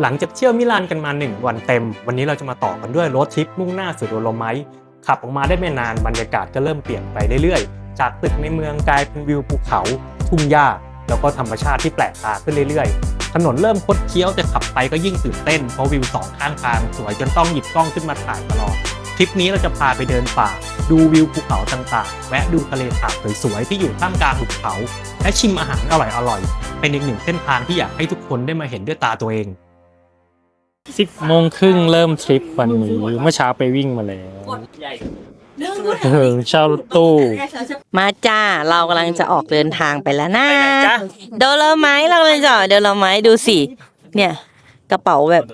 หลังจากเที่ยวมิลานกันมา 1 วันเต็ม วันนี้เราจะมาต่อกันด้วยรถทริปมุ่งหน้าสู่โดโลไมท์ขับออกมาได้ไม่นานบรรยากาศก็เริ่มเปลี่ยนไปเรื่อยๆ จากตึกในเมืองกลายเป็นวิวภูเขา ทุ่งหญ้า แล้วก็ธรรมชาติที่แปลกตาขึ้นเรื่อยๆ ถนนเริ่มคดเคี้ยวแต่ขับไปก็ยิ่งตื่นเต้นเพราะวิวสองข้างทางสวยจนต้องหยิบกล้องขึ้นมาถ่ายตลอดทริปนี้เราจะพาไปเดินป่า ดูวิวภูเขาต่างๆ แวะดูทะเลสาบสวยๆที่อยู่ท่ามกลางหุบเขา และชิมอาหารอร่อยๆเป็นอีกหนึ่งเส้นทางที่อยากให้ทุกคนได้มาเห็นด้วยตาตัวเอง สิบโมงครึ่งเริ่มทริปวันนี้เมื่อเช้าไปวิ่งมาแล้วเออเช่ารถตู้ มาจ้า เรากำลังจะออกเดินทางไปแล้วนะไปไหนจ๊ะโดโลไมท์เรากำลังจะออกโดโลไมท์ดูสิ เนี่ย กระเป๋าแบบ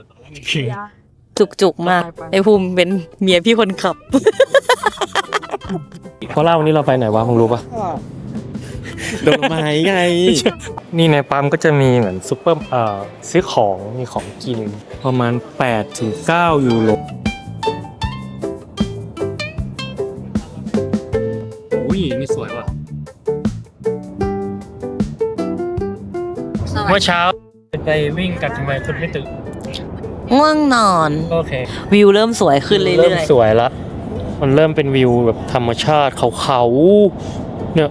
จุกๆมากไอภูมิเป็นเมียพี่คนขับ เพราะเล่าวันนี้เราไปไหนวะมึงรู้ปะ ดอกไม้ไง นี่ในปั๊มก็จะมีเหมือนซุปเปอร์เอ่อซื้อของมีของกินประมาณ8ถึง9ยูโรอุ้ยนี่สวยว่ะ เมื่อเช้าไปวิ่งกันทำไมคุณไม่ตื่นง่วงนอน โอเค วิวเริ่มสวยขึ้นเรื่เริ่มอยสวยละ มันเริ่มเป็นวิวแบบธรรมชาติเขาๆเนี่ย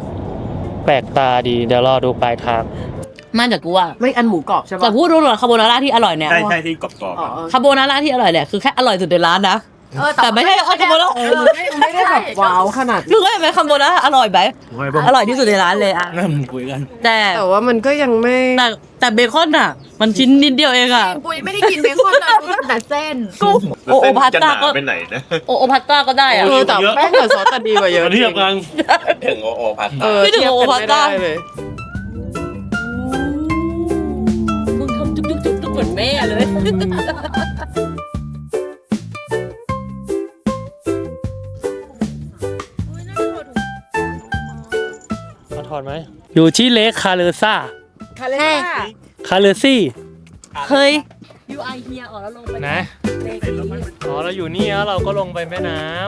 แปลกตาดีเดี๋ยวรอดูปลายทางๆมาจากกูอะไม่อันหมูกรอบใช่แต่ปะพูดรู้หรอคาโบนาร่าที่อร่อยเนี่ยใช่ใช่ที่กรอบๆอ๋ออะ คาโบนาร่าที่อร่อยเนี่ยคือแค่อร่อยสุดในร้านนะ เออแต่ไม่ใช่เอาคาโบนาร่าเออไม่ไม่ได้แบบว้าวขนาดคือก็เป็นคาโบนาร่าอร่อยไหมอร่อยที่สุดในร้านเลยอะนั่งคุยกัน แต่แต่ว่ามันก็ยังไม่แต่แต่เบคอนอะ มันชิ้นนิดเดียวเองอะปุยไม่ได้กินเบคอนเลยปุยแต่เส้นกูโอโอพาสจะหต้านาก็ไปไหนนะโอโอพาสต้าก็ได้อะเออแต่แป้งกับซอสแต่ดีกว่าเยอะเทียบกันถึงโอโอพัดเออไม่ถึงเทียบโอกันพาสไม่ต้าได้เลยมึงทำจุ๊บจุ๊บจุ๊บจุ๊บเหมือนแม่เลย อดไหมอยู่ที่เลคคาเลซ่าคาเล่าคาเลซี่เฮ้ยนะอ๋อเราอยู่นี่แล้วเราก็ลงไปแม่น้ำ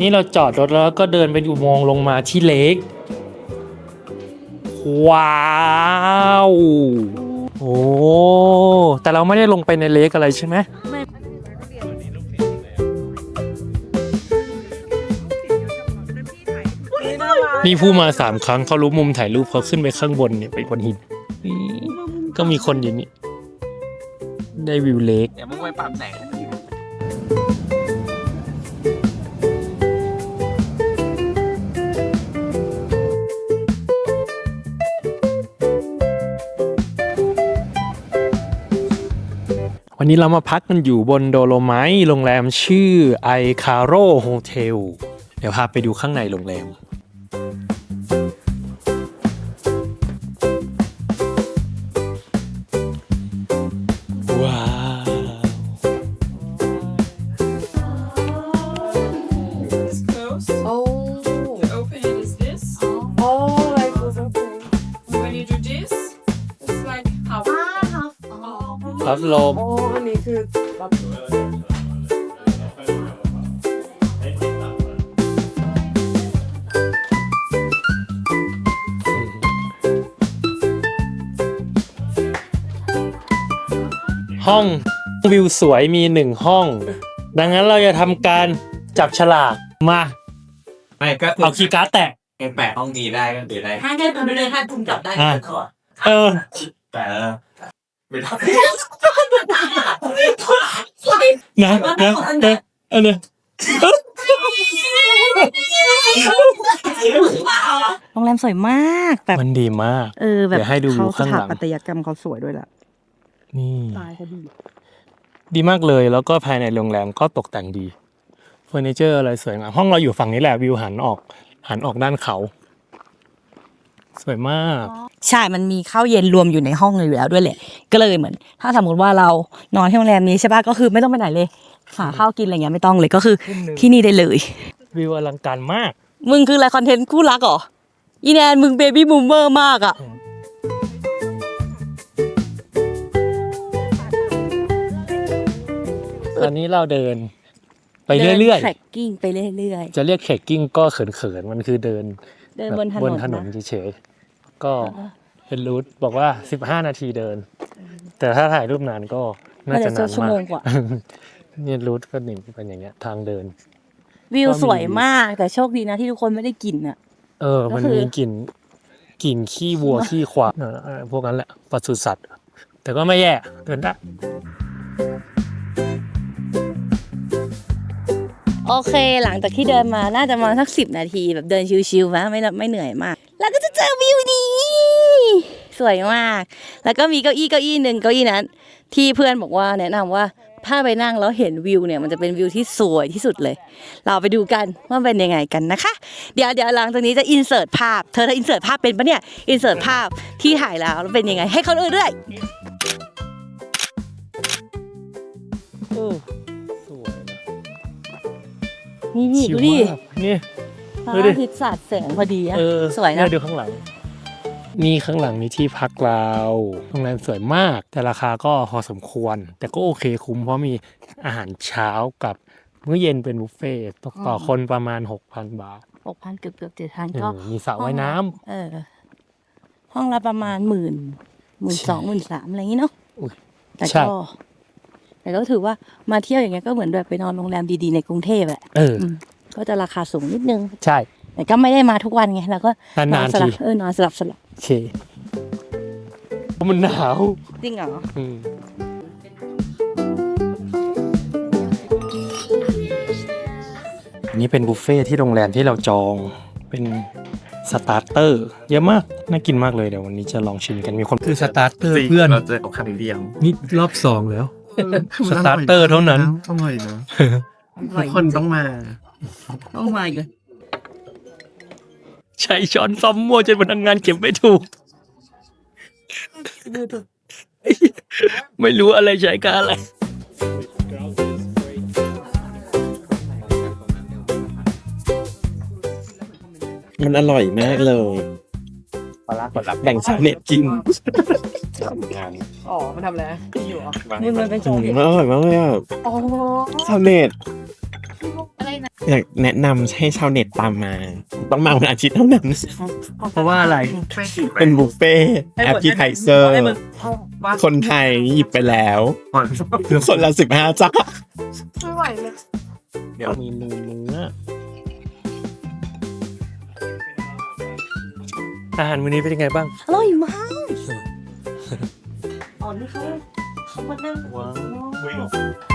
นี่เราจอดรถแล้วก็เดินไปอุโมงค์ลงมาที่เลคว้าวโอ้แต่เราไม่ได้ลงไปในเลคอะไรใช่ไหม นี่ผู้มาสามครั้งเขารู้มุมถ่ายรูปเขาขึ้นไปข้างบนเนี่ยไปบนหินนี่ก็มีคนอยู่นี่ได้วิวเล็กเดี๋ยวมึงไปปรับแสงวันนี้เรามาพักกันอยู่บนโดโลไมท์โรงแรมชื่อไอคาโรโฮเทลเดี๋ยวพาไปดูข้างในโรงแรม ลม โอ้อันนี้คือแบบห้องวิวสวยมีหนึ่งห้อง ดังนั้นเราจะทำการจับฉลากมาไม่ก็เอาคีย์การ์ดแตะแปะห้องนี้ได้ก็คือได้ถ้าแค่ตัวเดินให้ภูมิจับได้อะ ก็ขอเออ แต่ ไม่ได้นะนะนะเออเนี่ยโรงแรมสวยมากแบบมันดีมาก เออแบบเดี๋ยวให้ดูวิวข้างหลังเขสถปัตยกรรมเขาสวยด้วยล่ะนี่ตายเขาดีดีมากเลยแล้วก็ภายในโรงแรมก็ตกแต่งดีเฟอร์นิเจอร์อะไรสวยงามห้องเราอยู่ฝั่งนี้แหละวิวหันออก หันออกด้านเขา สวยมาก ใช่ มันมีข้าวเย็นรวมอยู่ในห้องเลยอยู่แล้วด้วยแหละ ก็เลยเหมือน ถ้าสมมติว่าเรานอนที่โรงแรมนี้ใช่ปะก็คือไม่ต้องไปไหนเลยหาข้าวกินอะไรเงี้ยไม่ต้องเลยก็คือที่นี่ได้เลย วิวอลังการมาก มึงคืออะไรคอนเทนต์คู่รักเหรออีแนนมึงเบบี้บูมเมอร์มากอะตอนนี้เราเดินไปเรื่อยเทรคกิ้งไปเรื่อยๆจะเรียกเทรคกิ้งก็เขินๆ มันคือเดินเดินบนถนนบนถนนนะ เฉยๆ ก็เป็นรูทบอกว่า 15 นาทีเดิน แต่ถ้าถ่ายรูปนานก็น่าจะน่าจะนานชั่วมาโมกงกว่าเนี่ยรูทก็หนึ่งเป็นอย่างเงี้ย ทางเดิน วิวก็มีสวยมากแต่โชคดีนะที่ทุกคนไม่ได้กลิ่นอะ เออ มันก็คือมีกลิ่นกลิ่นขี้วัวขี้ควายเออเออพวกนั้นแหละปศุสัตว์ แต่ก็ไม่แย่เดินได้โอเค หลังจากที่เดินมาน่าจะมาสักสิบนาทีแบบเดินชิวๆนะไม่ไม่เหนื่อยมาก แล้วก็จะเจอวิวดีสวยมาก แล้วก็มีเก้าอี้เก้าอี้หนึ่งเก้าอี้นั้น ที่เพื่อนบอกว่าแนะนำว่าถ้าไปนั่งแล้วเห็นวิวเนี่ยมันจะเป็นวิวที่สวยที่สุดเลย เราไปดูกันว่าเป็นยังไงกันนะคะ เดี๋ยวเดี๋ยวหลังจากนี้จะอินเสิร์ตภาพ เธอถ้าอินเสิร์ตภาพเป็นปะเนี่ยอินเสิร์ตภาพที่ถ่ายแล้วแล้วเป็นยังไง ให้เขาดูด้วยเออสวยนะนี่นี่ชิลดูดิมากนี่ พระดูดิอาทิตย์สาดแสงพอดีอะเออสวยนะเดูข้างหลัง นี่ข้างหลังมีที่พักเราโรงแรมสวยมาก แต่ราคาก็พอสมควร แต่ก็โอเคคุ้มเพราะมีอาหารเช้ากับมื้อเย็นเป็นบุฟเฟ่ต์ตกต่อคนประมาณ 6,000 บาทหกพันเกือบเกือบเจ็ดพันเอก็อมีสระว่ายน้ำเออ ห้องละประมาณหมื่นหมื่นสองหมื่นสามอะไรอย่างนี้เนาะอุ๊ยแต่ใช่ก็แต่ก็ถือว่ามาเที่ยวอย่างเงี้ยก็เหมือนแบบไปนอนโรงแรมดีๆในกรุงเทพแหละเอออืม ก็จะราคาสูงนิดนึง ใช่แต่ก็ไม่ได้มาทุกวันไงแล้วก็นานๆสลับทีเออนอนสลับสลับโอเคเพราะมันหนาวจริงเหรออืมอันนี้เป็นบุฟเฟ่ที่โรงแรมที่เราจองเป็นสตาร์เตอร์เยอะมากน่ากินมากเลยเดี๋ยววันนี้จะลองชิมกันมีคนคือสตาร์เตอร์เพื่อนเราเจอเอาคันเดียวนี่รอบสองแล้วสตาร์เตอร์เท่านั้นอร่อยนะทุกคนต้องมา ต้องมาอีกใช้ช้อนซ้อมมั่วจนพนักงานเก็บไม่ถูก ไม่รู้อะไรใช้กับอะไร มันอร่อยมากเลย แบ่งชาวเน็ตกินอ๋อ มันทำอะไรกินอยู่เหรอนี่มันเป็นโชอืว์มเด็ดมันอร่อยมากเลยอะอ๋อชาวเน็ตอะไรนะอยากแนะนำให้ชาวเน็ตตามมา ต้องมาวันอาทิตย์เท่านั้นเพราะว่าอะไร เป็นบุฟเฟ่แอป i ิไทเซอร์คนไทยหยิบไปแล้วคนละสิบห้าจ้าไม่ไหวเลย เดี๋ยวมีเนื้อ ออาหารวันนี้เป็นยังไงบ้าง อร่อยมากอ๋อนี่เขาเขามานั่งว้าว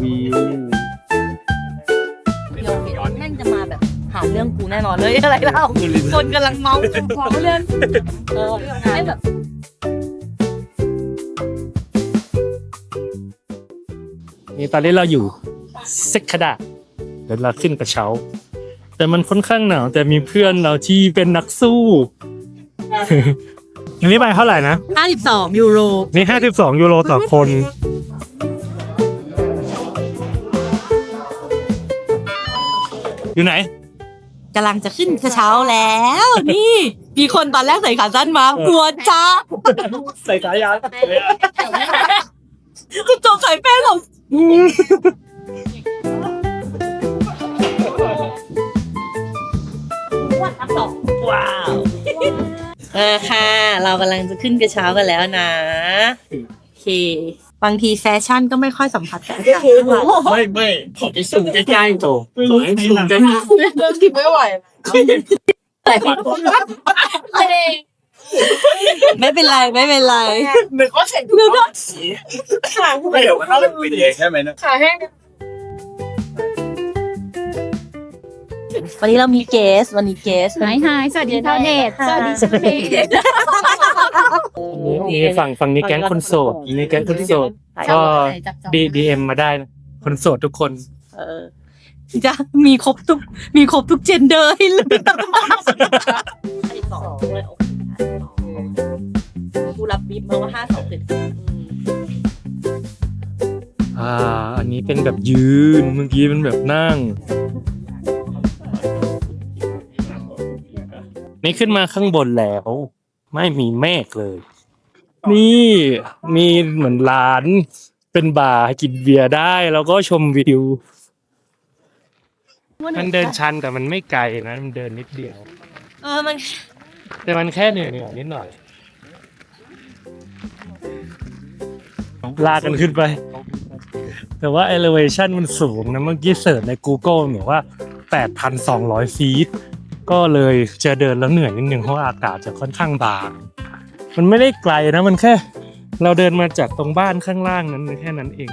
วิวเดี๋ยวเดี๋ยวแม่งจะมาแบบ หาเรื่องกูแน่นอนเลยอะไรเล่าคนกำลังเมาหัวเรื่องเออให้แบบ นี่ตอนนี้เราอยู่เซคดาเดี๋ยวเราขึ้นกระเช้า แต่มันค่อนข้างหนาวแต่มีเพื่อนเราที่เป็นนักสู้อันนี้ไปเท่าไหร่นะ 52 ยูโร นี่ห้าสิบสองยูโรต่อคน อยู่ไหนกำลังจะขึ้นกระเช้าแล้ว นี่มีคนตอนแรกใส่ขาสั้นมาหัวจ้าใส่สายยางจะจบใส่แป้งของ ว้าวเออค่ะ เรากำลังจะขึ้นกระเช้ากันแล้วนะ โอเค บางทีแฟชั่นก็ไม่ค่อยสัมผัสกันค่ะไม่ไม่ขอไปสูงใกล้ๆโตขอให้สูงใกล้เริ่มกินไม่ไหว ไม่เป็นไรไม่เป็นไรเหมือนก็เสร็จนึกว่าขาไม่เดี๋ยวมันต้องเป็นปีเองใช่ไหมนะขาแห้งวันนี้เรามีเกส วันนี้เกส หายหายสวัสดีชาวเน็ตสวัสดีชาวเน็ตนี่ฝั่งฝั่งนี้แก๊งคนโสดนี่แก๊งคนโสดก็ดีดีเอ็มมาได้นะคนโสดทุกคน เออจะมีครบทุกมีครบทุกเจนเดอร์ให้เลือก สองเลยโอเคกูรับบีบมาว่าห้าสองถึงอ่า อันนี้เป็นแบบยืน เมื่อกี้เป็นแบบนั่ง นี่ขึ้นมาข้างบนแล้ว ไม่มีเมฆเลย นี่มีเหมือนร้าน เป็นบาร์ให้กินเบียร์ได้ แล้วก็ชมวิว มันเดินชันแต่มันไม่ไกลนะ มันเดินนิดเดียว เออมัน แต่มันแค่เหนื่อยนิดหน่อย ลากกันขึ้นไป แต่ว่า elevation มันสูงนะเมื่อกี้เสิร์ชใน Google เหมือนว่า 8,200 ฟีต ก็เลยจะเดินแล้วเหนื่อยนิดนึงเพราะว่าอากาศจะค่อนข้างบาง มันไม่ได้ไกลนะมันแค่ เราเดินมาจากตรงบ้านข้างล่างนั้นแค่นั้นเอง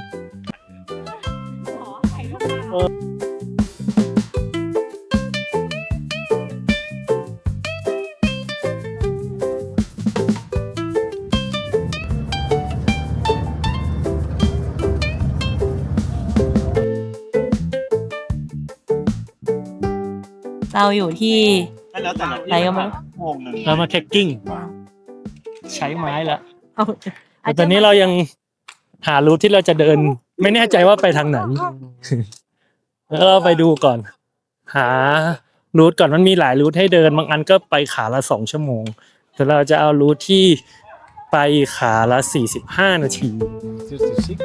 เราอยู่ที่แล้วแต่ละอะไรก็ไม่รู้โมงหนึ่งเรามาเทคกิ้งใช้ไม้ละเอาแต่ตอนนี้เรายังหารูทที่เราจะเดิน ไม่แน่ใจว่าไปทางไหนแล้วเราไปดูก่อน หารูทก่อนมันมีหลายรูทให้เดิน บางอันก็ไปขาละสองชั่วโมงแต่เราจะเอารูทที่ไปขาละสี่สิบห้านาที 36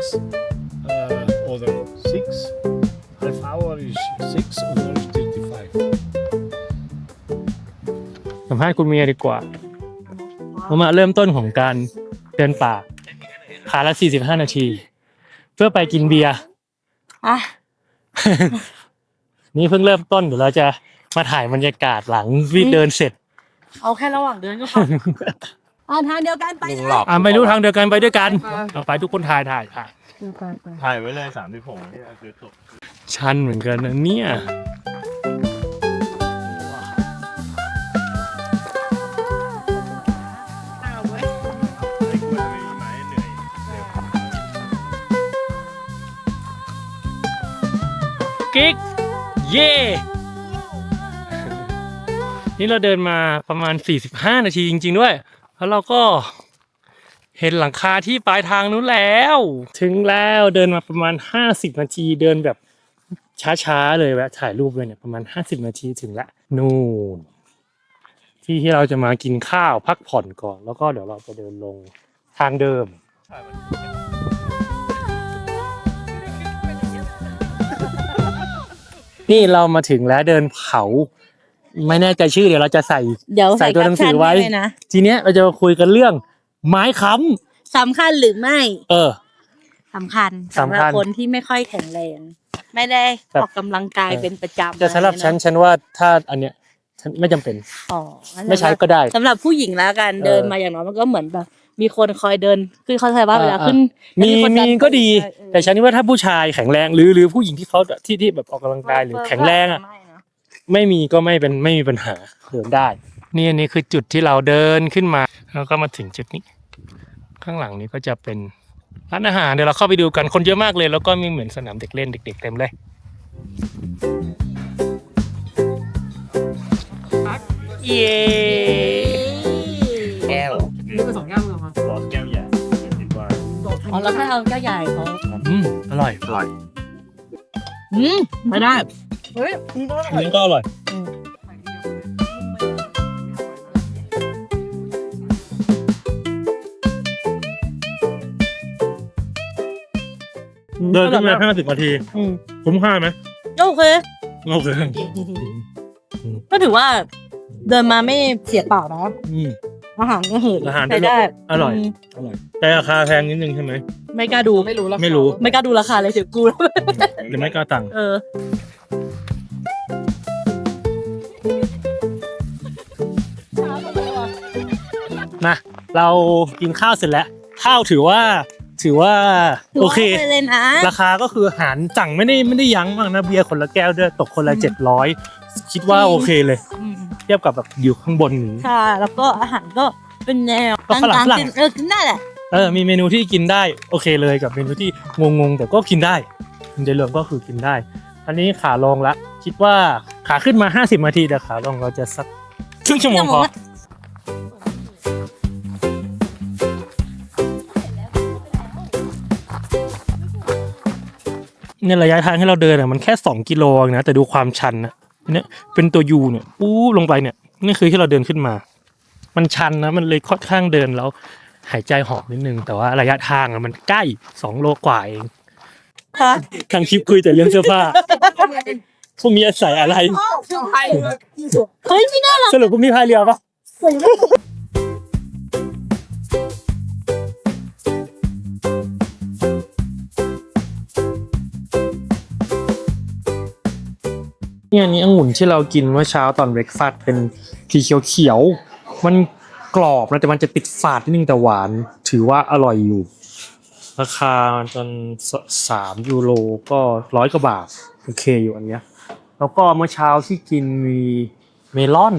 uh, or the 6 half hour is 6 or สัมภาษณ์คุณเมียดีกว่าเรามาเริ่มต้นของการเดินป่าขาละสี่สิบห้านาที เพื่อไปกินเบียร์อะนี่เพิ่งเริ่มต้นเดี๋ยวเราจะมาถ่ายบรรยากาศหลังวิ่งเดินเสร็จ เอาแค่ระหว่างเดินก็พออ่าทางเดียวกันไปลุงหลอกอ่าไม่รู้ทางเดียวกันไปด้วยกันเอาไปทุกคนถ่ายถ่ายถ่าย ถ่ายไว้เลยสามที่ผมที่คือตกชันเหมือนกันนะเนี่ย กิกเย่นี่เราเดินมาประมาณ 45 นาทีจริง ๆ ด้วย แล้วเราก็เห็นหลังคาที่ปลายทางนู้นแล้ว ถึงแล้วเดินมาประมาณ 50 นาทีเดินแบบช้าๆเลยแวะถ่ายรูปเลยเนี่ยประมาณ 50 นาทีถึงละนู่นที่ที่เราจะมากินข้าวพักผ่อนก่อน แล้วก็เดี๋ยวเราจะเดินลงทางเดิม นี่เรามาถึงแล้วเดินเขาไม่แน่ใจชื่อเดี๋ยวเราจะใส่เดี๋ยวใส่ใส่ตัวหนังสือไว้แคปชั่นให้เลยนะทีเนี้ยเราจะมาคุยกันเรื่อง ไม้ค้สำคัญหรือไม่ำเออ สำคัญสำสำหคัรับญคนที่ไม่ค่อยแข็งแรงไม่ได้แบบออกกำลังกายเออเป็นประจำแต่สำหรับฉันอะไระฉันว่าถ้าอันเนี้ยฉันไม่จำเป็น อ๋อไม่ใช้ก็ได้ สำหรับผู้หญิงแล้วกันเออ เดินมาอย่างน้อยมันก็เหมือนแบบ มีคนคอยเดินขึ้นเข้าใจว่าเวลาอ่าขึ้นมีคนดัมีนก็ดีเออเออแต่ฉันว่าถ้าผู้ชายแข็งแรงหรือหรือผู้หญิงที่เขาที่ที่แบบออกกำลังกายหรือแข็งแรงอะไม่นะไม่มีก็ไม่เป็นไม่มีปัญหาเดินได้ นี่อันนี้คือจุดที่เราเดินขึ้นมา แล้วก็มาถึงจุดนี้ ข้างหลังนี้ก็จะเป็นร้านอาหารเดี๋ยวเราเข้าไปดูกันคนเยอะมากเลย แล้วก็มีเหมือนสนามเด็กเล่นเด็ก ๆ เต็มเลยเย้ แล้วถ้าเอาแก้วใหญ่เขาอืมอร่อยอร่อยอืมไม่ได้เฮ้ยอันนี้ก็อร่อยเดินขึ้นมาห้าสิบนาทีอืมคุ้มค่าไหมโอเคโอเคก็ถือว่า เดินมาไม่เสียเปล่านะ อืมอาหารก็เหินอาหารใช้ได้อร่อย มอร่อย แต่ราคาแพงนิดนึงใช่ไหม ไม่กล้าดู ไม่รู้แล้วไม่รู้ ไม่กล้าดูราคาเลยเดี๋ยวกูหรือไม่ก็ตังค์เออ นะเรากินข้าวเสร็จแล้ว ข้าวถือว่า ถือว่าโอเคถืว่าไปเลยนะ ราคาก็คือหารสั่งไม่ได้ไม่ได้ยั้งมากนะเบียร์คนละแก้วด้วยตกคนละเจ็ดร้อย คิดว่าโอเคเลย อืมเทียบกับแบบอยู่ข้างบนนี้ ค่ะ แล้วก็อาหารก็เป็นแนวก็ฝรั่งกาฝรั่งๆกินเออกินได้แหละเออมีเมนูที่กินได้โอเคเลยกับเมนูที่งงๆแต่ก็กินได้โดยรวมก็คือกินได้ อันนี้ขาลงละ คิดว่าขาขึ้นมา 50นาทีแต่ขาลงเราจะสักครึ่งชั่วโมงพอ เนี่ยระยะทางที่เราเดินอะมันแค่ 2 กิโลเองนะแต่ดูความชันนะ เนี่ยเป็นตัวยูเนี่ยปู๊ลงไปเนี่ยนี่คือที่เราเดินขึ้นมา มันชันนะมันเลยค่อนข้างเดินแล้วหายใจหอบนิดนึง แต่ว่าระยะทางอะมันใกล้สองโลกว่าเองฮะทางคลิปคุยแต่เรื่องเสื้อผ้าพรุ่งนี้จะใส่อะไรเฮ้ยพี่น่ารักสรุปพรุ่งนี้พายเรือปะ เนี่ยอันนี้องุ่นที่เรากินเมื่อเช้าตอนเบรกฟาสต์เป็นสีเขียวๆมันกรอบนะแต่มันจะติดฝาดนิดนึงแต่หวาน ถือว่าอร่อยอยู่ ราคาจนสสามยูโรก็ร้อยกว่าบาทโอเคอยู่อันเนี้ย แล้วก็เมื่อเช้าที่กินมีเมลอน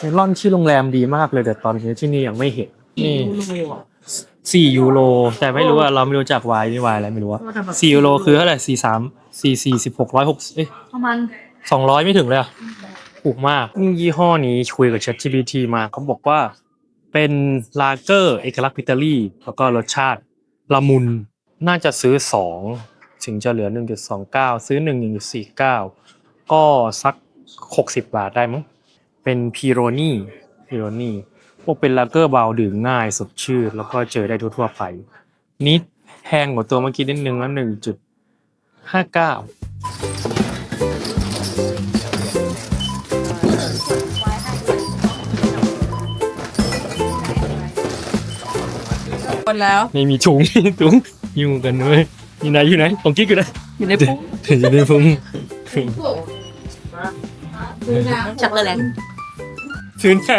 เมลอนที่โรงแรมดีมากเลยแต่ตอนนี้ที่นี่ยังไม่เห็นนี่สี่ยูโรแต่ไม่รู้ว่าเราไม่รู้จักวายนี่วายอะไรไม่รู้ว่าสี่ยูโรคือเท่าไหร่สี่สามสี่สี่สิบหกร้อยหกเอ๊ะประมาณ สองร้อยไม่ถึงเลยอะถูกมากยี่ห้อนี้คุยกับ ChatGPT มาเขาบอกว่า เป็นลาเกอร์เอกลักษณ์พิตาลีแล้วก็รสชาติละมุนน่าจะซื้อสองถึงจะเหลือหนึ่งจุดสองเก้าซื้อหนึ่งหนึ่งจุดสี่เก้าก็สักหกสิบบาทได้มั้งเป็นพีโรนี่พีโรนี่พวกเป็นลาเกอร์เบาดื่มง่ายสดชื่นแล้วก็เจอได้ทั่วๆไปนิดแพงกว่าตัวเมื่อกี้นิดนึงแล้วห นึ่งจุดห้าเก้าคนแล้วไม่มีถุงมีถุงอยู่กันด้วยอยู่ไหนอยู่ไหนของกิ๊กอยู่ไหนอยู่ในปุ๊บอยู่ในพุงชักเลยแหละถืนแช่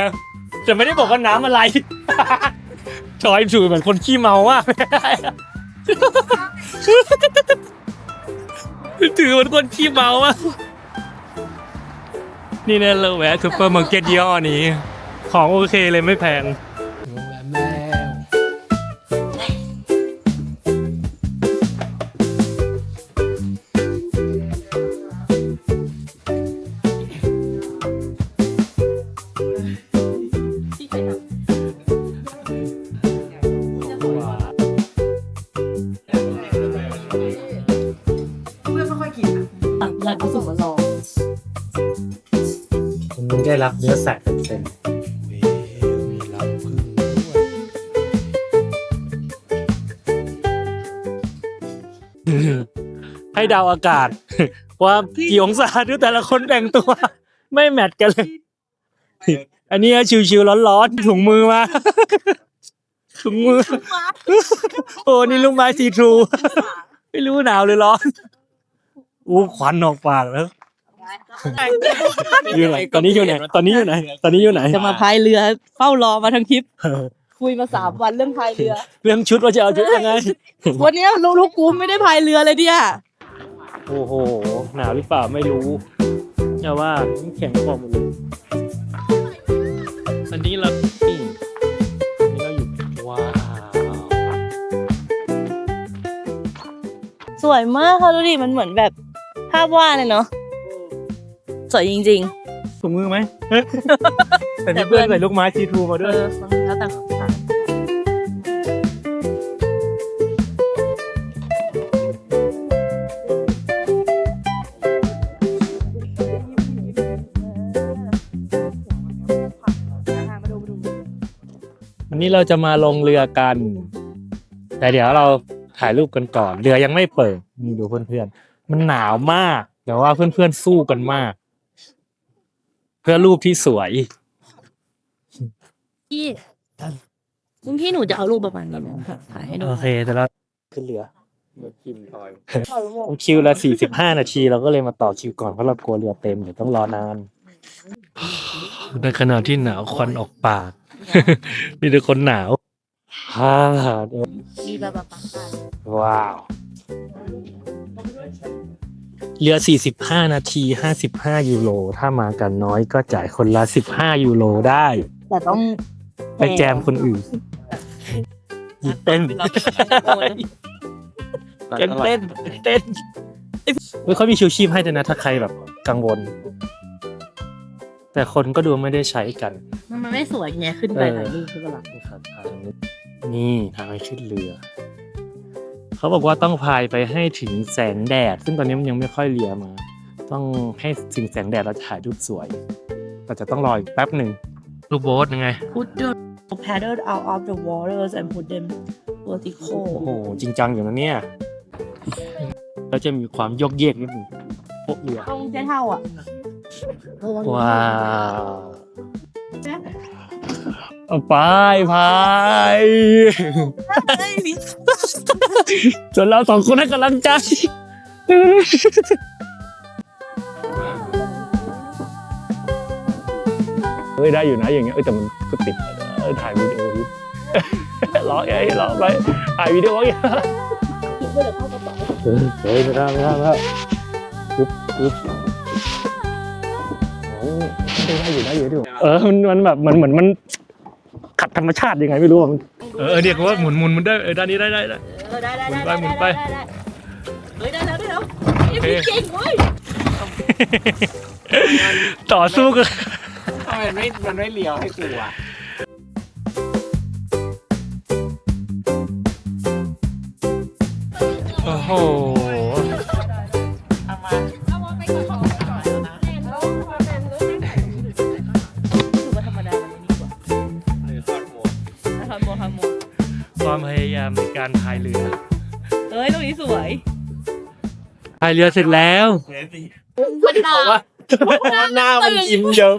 แต่ไม่ได้บอกว่าน้ำอะไรชอยถือเหมือนคนขี้เมาอะถือเหมือนคนขี้เมาอะนี่เนี่ยเราแวะซูเปอร์มาร์เก็ตยี่ห้อนี้ ของโอเคเลยไม่แพง เดาวอากาศ ว่ากี่องศาดูแต่ละคนแต่งตัว ไม่แมทกันเลย อันนี้ชิวๆร้อนๆถุงมือมาถุงมือ โอ้นี่ลูกไม้ซีทรูไม่รู้หนาวหรือร้อนอู้ควันออกปากแล้วอยู่ไหนตอนนี้อยู่ไหนตอนนี้อยู่ไหน ตอนนี้อยู่ไหนจะมาพายเรือเฝ้ารอมาทั้งทริปคุยมาสามวันเรื่องพายเรือ เรื่องชุดว่าจะเอาชุดยังไงวันเนี้ยลูกลูกกูไม่ได้พายเรือเลยเนี่ย โอ้โห หนาวหรือเปล่าไม่รู้แต่ว่าน้ำแข็งพอหมดเลยอันนี้เรานี่อันนี้เราอยู่ว้าวสวยมากค่ะดูดิมันเหมือนแบบภาพวาดเลยเนาะสวยจริงถุงมือไหม แต่มีเพื่อนใส่ลูกไม้ซีทรูมาๆด้วยเออแล้วแต่ วันนี้เราจะมาลงเรือกัน แต่เดี๋ยวเราถ่ายรูปกันก่อน เรือยังไม่เปิดนี่ดูเพื่อนๆ มันหนาวมาก แต่ว่าเพื่อนๆสู้กันมาก เพื่อรูปที่สวยพี่คุณพี่หนูจะเอารูปประมาณนี้นะถ่ายให้ดูโอเคแต่เราขึ้นเรือผมคิวละสี่สิบห้านาที เราก็เลยมาต่อคิวก่อนเพราะเรากลัวเรือเต็มเดี๋ยวต้องรอนานในขณะที่หนาวควันออกปาก มีแต่คนหนาวฮ่าเดี๋ยวมีแบบแบบปังว้าวเรือ 45 นาที 55 ยูโร ถ้ามากันน้อยก็จ่ายคนละ 15 ยูโรได้ แต่ต้องไปแจมคนอื่นหยิบเต้นเต้นเต้นเต้นเฮ้ยเขามีชิวชีพให้ด้วยนะ ถ้าใครแบบกังวล แต่คนก็ดูไม่ได้ใช้กันมันมันไม่สวยไงขึ้นไปหลายรูปใช่ปะล่ะนี่ครับทางนี้นี่ทางไปขึ้นเรือ เขาบอกว่าต้องพายไปให้ถึงแสงแดด ซึ่งตอนนี้มันยังไม่ค่อยเลียมา ต้องให้ถึงแสงแดดเราจะถ่ายรูปสวยแต่จะต้องรออีกแป๊บหนึ่งลูกโบ๊ทยังไงพุดเดิ้ล paddled out of the waters and put them โอ้ vertical โหจริงจังอยู่นะเนี่ยแล้วจะมีความโยกเยกนิดหนึงพวกเรือตรงเจ๊เท่าอะ ว้าวเอาไปพายส่วนเราสองคนให้กำลังใจ เฮ้ยได้อยู่นะอย่างเงี้ยเอ้ยแต่มันก็ติดเออถ่ายวิดีโออยู่ร้องไงร้องไปถ่ายวิดีโออย่างเงี้ยเออเฮ้ยไม่ได้ไม่ได้ไม่ได้ปึ๊บปึ๊บ เออมันมันแบบมันเหมือนมันขัดธรรมชาติยังไงไม่รู้อะมันเออเนี่ยกว่าหมุนหมุนมันได้เออด้านนี้ได้ได้ได้ เออได้ได้หมุนไปหมุนไป ด้ด้เฮ้ยได้แล้วได้แล้วเอเคเก่งเว้ยต่อสู้กันทำไมมันไม่มันไม่เลี้ยวให้กูอะายเรือเสร็จแล้วมันหนาหน้ามันยิ้มเยอะ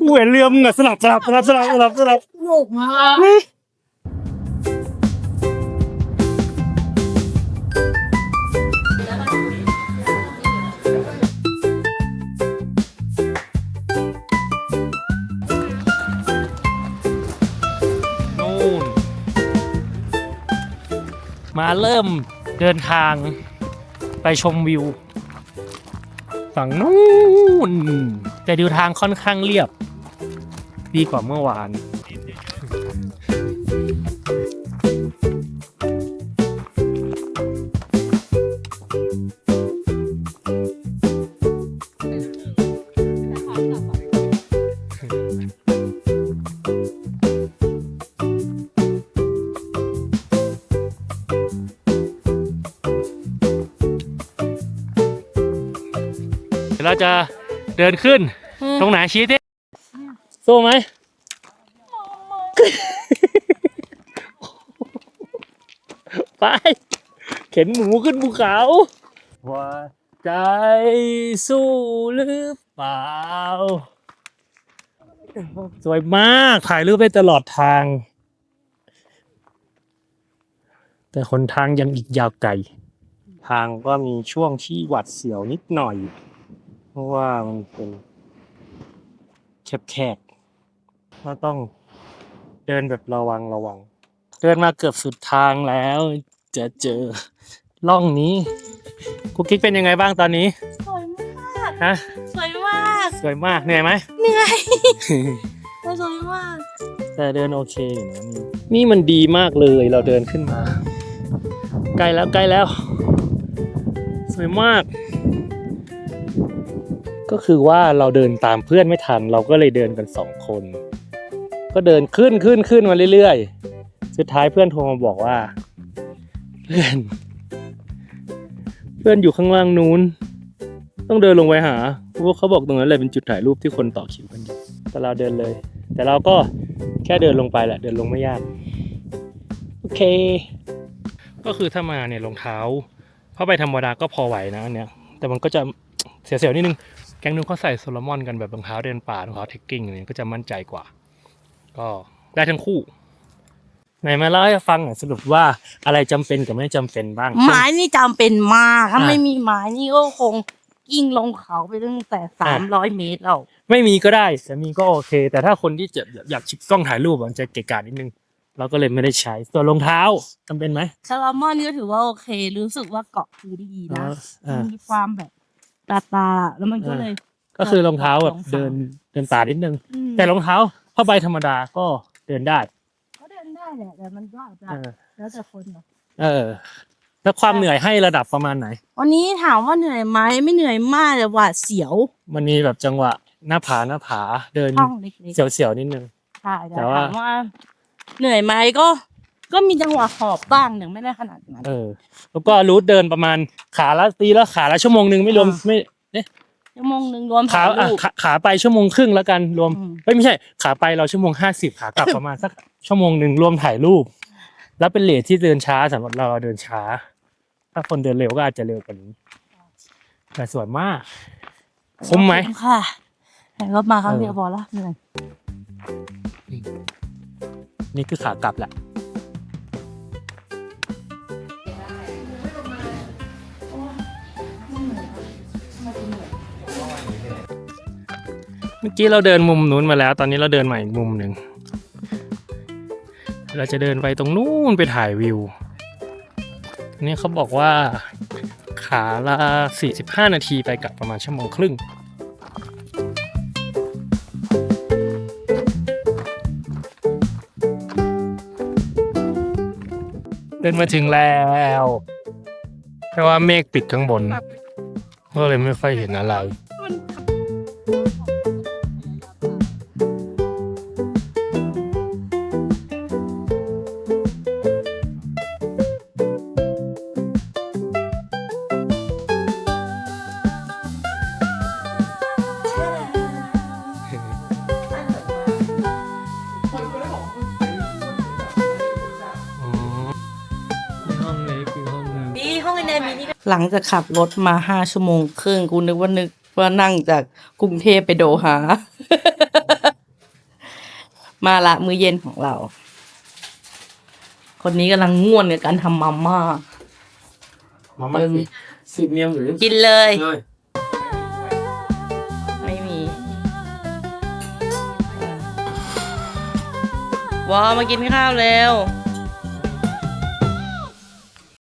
กูเห็นเรือมึงอะสลับสลับสลับสลับสลับสลับหนุกมากนู่นมาเริ่มเดินทาง ไปชมวิว ฝั่งนู้นแต่ดูทางค่อนข้างเรียบ ดีกว่าเมื่อวาน จะเดินขึ้น ตรงไหนชี้ที่สู้ไหมไป เข็นหมูขึ้นภูเขาว่าใจสู้หรือเปล่า สวยมากถ่ายรูปได้ตลอดทาง แต่คนทางยังอีกยาวไกล ทางก็มีช่วงที่หวัดเสียวนิดหน่อย เพราะว่ามันเป็นแคบๆเราต้องเดินแบบระวังระวัง เดินมาเกือบสุดทางแล้ว จะเจอล่องนี้กุ๊กกิ๊กเป็นยังไงบ้างตอนนี้ สวยมากฮะสวยมาก สวยมากเหนื่อยไหมเหนื่อยสวยมาก แต่เดินโอเคอยู่นะนี่นี่มันดีมากเลยเราเดินขึ้นมา ใกล้แล้วใกล้แล้ว สวยมาก ก็คือว่าเราเดินตามเพื่อนไม่ทัน เราก็เลยเดินกันสองคน ก็เดินขึ้นขึ้นขึ้นมาเรื่อยๆ สุดท้ายเพื่อนโทรมาบอกว่า เพื่อน เพื่อนอยู่ข้างล่างนู้น ต้องเดินลงไปหาเพราะว่าเขาบอกตรงนั้นเลยเป็นจุดถ่ายรูปที่คนต่อคิวกันอยู่แต่เราเดินเลย แต่เราก็แค่เดินลงไปแหละ เดินลงไม่ยาก โอเค ก็คือถ้ามาเนี่ยรองเท้าผ้าใบธรรมดาก็พอไหวนะอันเนี้ย แต่มันก็จะเสียวๆนิดนึง แก๊งนู้นเขาใส่โซโลมอนกันแบบรองเท้าเดินป่ารองเท้าเทคกิ้งอะไรเงี้ยก็จะมั่นใจกว่า ก็ได้ทั้งคู่ไหนมาเล่าให้ฟังหน่อยสรุปว่าอะไรจำเป็นกับไม่จำเป็นบ้างไม้นี่จำเป็นมากถ้าอะไม่มีไม้นี่ก็คงกิ้งลงเขาไปตั้งแต่สามร้อยเมตรแล้วไม่มีก็ได้แต่มีก็โอเค แต่ถ้าคนที่จะอยากชิปกล้องถ่ายรูปอะมันจะเกะกะนิดนึงเราก็เลยไม่ได้ใช้ส่วนรองเท้าจำเป็นไหมซาลามอนนี่ก็ถือว่าโอเค รู้สึกว่าเกาะพื้นดีนะอ่ามีความแบบ ตาตาๆแล้วมันก็เลย ก็คือรองเท้าแบบรองเท้าเดินเดินป่านิดนึง อืมแต่รองเท้าผ้าใบธรรมดาก็เดินได้ก็เดินได้แหละแต่มันก็อาจจะเออแล้วแต่คนเนาะเออ แล้วความเหนื่อยให้ระดับประมาณไหน วันนี้ถามว่าเหนื่อยไหมไม่เหนื่อยมากแต่หวาดเสียวมันมีแบบจังหวะหน้าผาหน้าผาเดินห้องเล็กเสียวๆนิดนึงๆใช่แต่แต่ว่า ถามว่าเหนื่อยไหมก็ ก็มีจังหวะหอบบ้างหนึ่งไม่ได้ขนาดนั้น เออ แล้วก็รูทเดินประมาณขาละตีละขาละชั่วโมงหนึ่งไม่รวมอ่า ไม่เอ๊ะชั่วโมงหนึ่งรวมขาถ่ายอะรูป ขาขาไปชั่วโมงครึ่งแล้วกันรวมอืม เอ้ยไม่ใช่ ขาไปเราชั่วโมงห้าสิบขากลับประมาณสักชั่วโมงหนึ่งรวมถ่ายรูป แล้วเป็นเลทที่เดินช้าสำหรับเราเดินช้า ถ้าคนเดินเร็วก็อาจจะเร็วกว่านี้แต่สวยมากคุ้มไหม ค่ะแต่รถมาครั้งเดียวพอละเหนื่อยนี่คือขากลับแหละ เมื่อกี้เราเดินมุมนู้นมาแล้ว ตอนนี้เราเดินมาอีกมุมหนึ่ง เราจะเดินไปตรงนู้นไปถ่ายวิว นี่เขาบอกว่าขาละ45 นาทีไปกลับประมาณชั่วโมงครึ่งเดินมาถึงแล้วแค่ว่าเมฆปิดข้างบน ก็เลยไม่ค่อยเห็นอะไร หลังจากขับรถมาห้าชั่วโมงครึ่งกูนึกว่านึกว่านั่งจากกรุงเทพไปโดฮา มาละมื้อเย็นของเรา คนนี้กำลังง่วนกับการทำมาม่า มาม่าสิสิบเมียหรือกินเลย เลยไม่มีวอมากินข้าวเร็ว